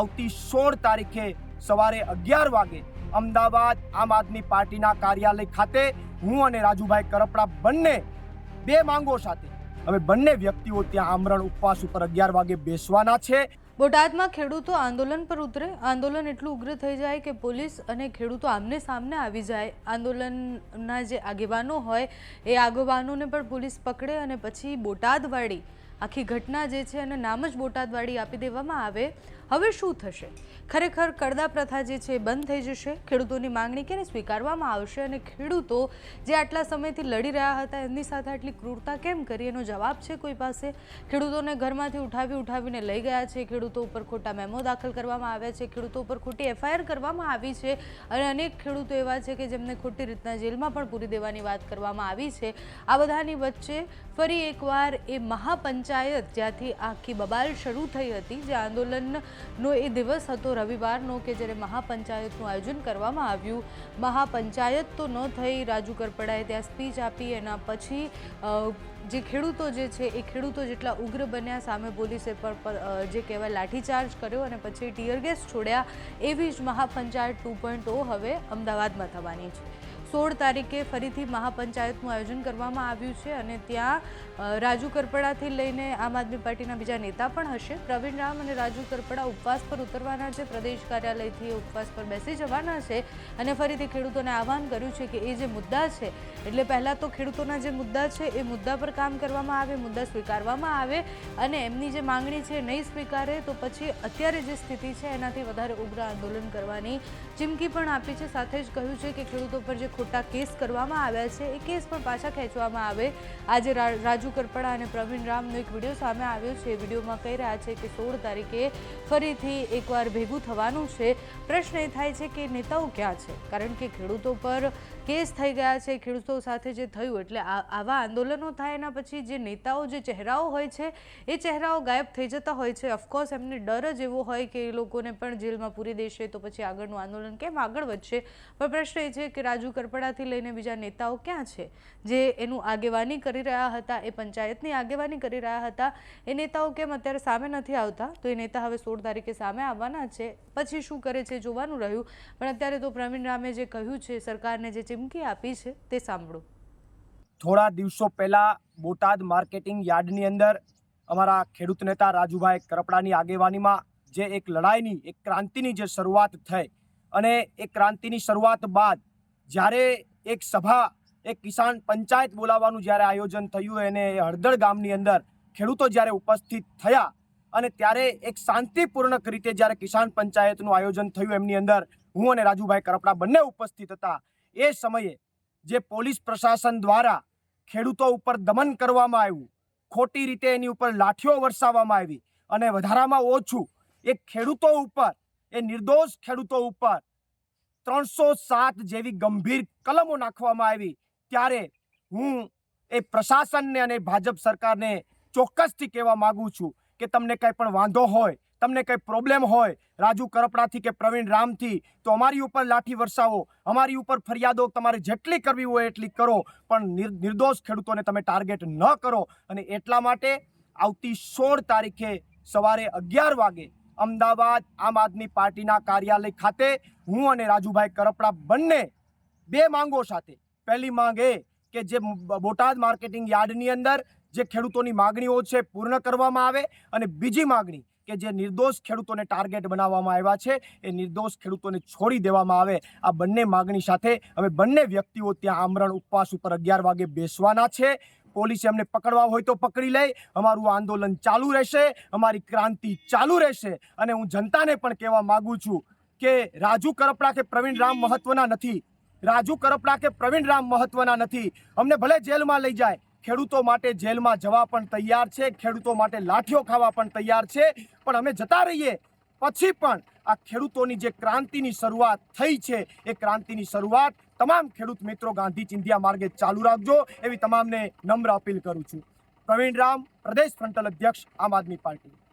આવતી સોળ તારીખે સવારે અગિયાર વાગે અમદાવાદ આમ આદમી પાર્ટીના કાર્યાલય ખાતે હું અને રાજુભાઈ કરપડા બંને બે માંગો સાથે, હવે બંને વ્યક્તિઓ ત્યાં આમરણ ઉપવાસ ઉપર અગિયાર વાગે બેસવાના છે. બોટાદમાં ખેડૂતો આંદોલન પર ઉતરે. આંદોલન એટલું ઉગ્ર થઈ જાય કે પોલીસ અને ખેડૂતો આમને સામને આવી જાય. આંદોલનના જે આગેવાનો હોય, એ આગેવાનોને પણ પોલીસ પકડે અને પછી બોટાદવાળી આખી ઘટના જે છે એને નામ જ બોટાદવાળી આપી દેવામાં આવે. હવે શું થશે? ખરેખર કરદા પ્રથા જે છે બંધ થઈ જશે? ખેડૂતોની માંગણી ક્યારે સ્વીકારવામાં આવશે? અને ખેડૂતો જે આટલા સમયથી લડી રહ્યા હતા, એમની સાથે આટલી ક્રૂરતા કેમ કરી? એનો જવાબ છે કોઈ પાસે? ખેડૂતોને ઘરમાંથી ઉઠાવી ઉઠાવીને લઈ ગયા છે. ખેડૂતો ઉપર ખોટા મેમો દાખલ કરવામાં આવ્યા છે. ખેડૂતો ઉપર ખોટી એફઆઈઆર કરવામાં આવી છે. અને અનેક ખેડૂતો એવા છે કે જેમને ખોટી રીતના જેલમાં પણ પૂરી દેવાની વાત કરવામાં આવી છે. આ બધાની વચ્ચે ફરી એકવાર એ મહાપંચાયત જ્યાંથી આખી બબાલ શરૂ થઈ હતી, જે આંદોલનનો એ દિવસ હતો રવિવારનો કે જ્યારે મહાપંચાયતનું આયોજન કરવામાં આવ્યું. મહાપંચાયત તો ન થઈ, રાજુ કરપડાએ ત્યાં સ્પીચ આપી, એના પછી જે ખેડૂતો જે છે, એ ખેડૂતો જેટલા ઉગ્ર બન્યા, સામે પોલીસે પણ જે કહેવાય, લાઠીચાર્જ કર્યો અને પછી ટીયર ગેસ છોડ્યા, એવી જ મહાપંચાયત ટુ હવે અમદાવાદમાં થવાની છે. સોળ તારીખે ફરીથી મહાપંચાયતનું આયોજન કરવામાં આવ્યું છે અને ત્યાં રાજુ કરપડાથી લઈને આમ આદમી પાર્ટીના બીજા નેતા પણ હશે. પ્રવીણ રામ અને રાજુ કરપડા ઉપવાસ પર ઉતરવાના છે. પ્રદેશ કાર્યાલયથી ઉપવાસ પર બેસી જવાના છે અને ફરીથી ખેડૂતોને આહવાન કર્યું છે કે એ જે મુદ્દા છે, એટલે પહેલાં તો ખેડૂતોના જે મુદ્દા છે એ મુદ્દા પર કામ કરવામાં આવે, મુદ્દા સ્વીકારવામાં આવે અને એમની જે માંગણી છે નહીં સ્વીકારે તો પછી અત્યારે જે સ્થિતિ છે એનાથી વધારે ઉગ્ર આંદોલન કરવાની ચીમકી પણ આપી છે. સાથે જ કહ્યું છે કે ખેડૂતો પર જે ખોટા કેસ કરવામાં આવ્યા છે. એ કેસ પણ પાછા ખેંચવામાં આવે. આજે રાજુ કરપડા અને પ્રવીણ રામનો એક વીડિયો સામે આવ્યો છે. એ વિડીયોમાં કહી રહ્યા છે કે સોળ તારીખે ફરીથી એકવાર ભેગું થવાનું છે. પ્રશ્ન એ થાય છે કે નેતાઓ ક્યાં છે? કારણ કે ખેડૂતો પર કેસ થઈ ગયા છે. ખેડૂતો સાથે જે થયું એટલે આવા આંદોલનો થાય એના પછી જે નેતાઓ, જે ચહેરાઓ હોય છે, એ ચહેરાઓ ગાયબ થઈ જતા હોય છે. ઓફકોર્સ એમને ડર જ એવો હોય કે એ લોકોને પણ જેલમાં પૂરી દેશે તો પછી આગળનું આંદોલન કેમ આગળ વધશે? પણ પ્રશ્ન એ છે કે રાજુ કરપડાથી લઈને બીજા નેતાઓ ક્યાં છે? જે એનું આગેવાની કરી રહ્યા હતા, એ પંચાયતની આગેવાની કરી રહ્યા હતા, એ નેતાઓ કેમ અત્યારે સામે નથી આવતા? તો એ નેતા હવે સોળ તારીખે સામે આવવાના છે. પછી શું કરે છે? જોવાનું રહ્યું. પણ અત્યારે તો પ્રવીણ રામે જે કહ્યું છે, સરકારને જે ચીમકી આપી છે, તે સાંભળો. થોડા દિવસો પહેલા બોટાદ માર્કેટિંગ યાર્ડની અંદર અમારા ખેડૂત નેતા રાજુભાઈ કરપડાની આગેવાનીમાં જે એક લડાઈની, એક ક્રાંતિની જે શરૂઆત થઈ અને એ ક્રાંતિની શરૂઆત બાદ જ્યારે એક સભા, એક કિસાન પંચાયત બોલાવવાનું જ્યારે આયોજન થયું એને હળદળ ગામની અંદર ખેડૂતો જ્યારે ઉપસ્થિત થયા અને ત્યારે એક શાંતિપૂર્ણ રીતે જ્યારે કિસાન પંચાયતનું આયોજન થયું, એમની અંદર હું અને રાજુભાઈ કરપડા બંને ઉપસ્થિત હતા. એ સમયે જે પોલીસ પ્રશાસન દ્વારા ખેડૂતો ઉપર દમન કરવામાં આવ્યું, ખોટી રીતે એની ઉપર લાઠીઓ વરસાવવામાં આવી અને વધારામાં ઓછું એ ખેડૂતો ઉપર, એ નિર્દોષ ખેડૂતો ઉપર ત્રણસો સાત જેવી ગંભીર કલમો નાખવામાં આવી. ત્યારે હું એ પ્રશાસનને અને ભાજપ સરકારને ચોક્કસથી કહેવા માગું છું કે તમને કંઈ પણ વાંધો હોય, તમને કંઈ પ્રોબ્લેમ હોય, રાજુ કરપડાથી કે પ્રવીણ રામથી, તો અમારી ઉપર લાઠી વરસાવો. અમારી ઉપર ફરિયાદો તમારે જેટલી કરવી હોય એટલી કરો, પણ નિર- નિર્દોષ ખેડૂતોને તમે ટાર્ગેટ ન કરો. અને એટલા માટે આવતી સોળ તારીખે સવારે અગિયાર વાગે અમદાવાદ આમ આદમી પાર્ટીના કાર્યાલય ખાતે હું અને રાજુભાઈ કરપડા બંને બે માંગો સાથે. પહેલી માંગ એ કે જે બોટાદ માર્કેટિંગ યાર્ડની અંદર જે ખેડૂતોની માગણીઓ છે પૂર્ણ કરવામાં આવે અને બીજી માગણી કે જે નિર્દોષ ખેડૂતોને ટાર્ગેટ બનાવવામાં આવ્યા છે એ નિર્દોષ ખેડૂતોને છોડી દેવામાં આવે. આ બંને માગણી સાથે અમે બંને વ્યક્તિઓ ત્યાં આમરણ ઉપવાસ ઉપર અગિયાર વાગે બેસવાના છે. પોલીસે એમને પકડવા હોય તો પકડી લે અમારું આંદોલન ચાલુ રહેશે, અમારી ક્રાંતિ ચાલુ રહેશે. અને હું જનતાને પણ કહેવા માંગુ છું કે રાજુ કરપડા કે પ્રવીણ રામ મહત્વના નથી. રાજુ કરપડા કે પ્રવીણ રામ મહત્વના નથી. અમને ભલે જેલમાં લઈ જાય, ખેડૂતો માટે જેલમાં જવા પણ તૈયાર છે, ખેડૂતો માટે લાઠીઓ ખાવા પણ તૈયાર છે. પણ અમે જતા રહીએ. પછી પણ આ ખેડૂતોની જે ક્રાંતિની શરૂઆત થઈ છે, એ ક્રાંતિની શરૂઆત તમામ ખેડૂત મિત્રો ગાંધી ચિંધિયા માર્ગે ચાલુ રાખજો. એવી તમામને નમ્ર અપીલ કરું છું. પ્રવીણ રામ, પ્રદેશ ફ્રન્ટલ અધ્યક્ષ, આમ આદમી પાર્ટી.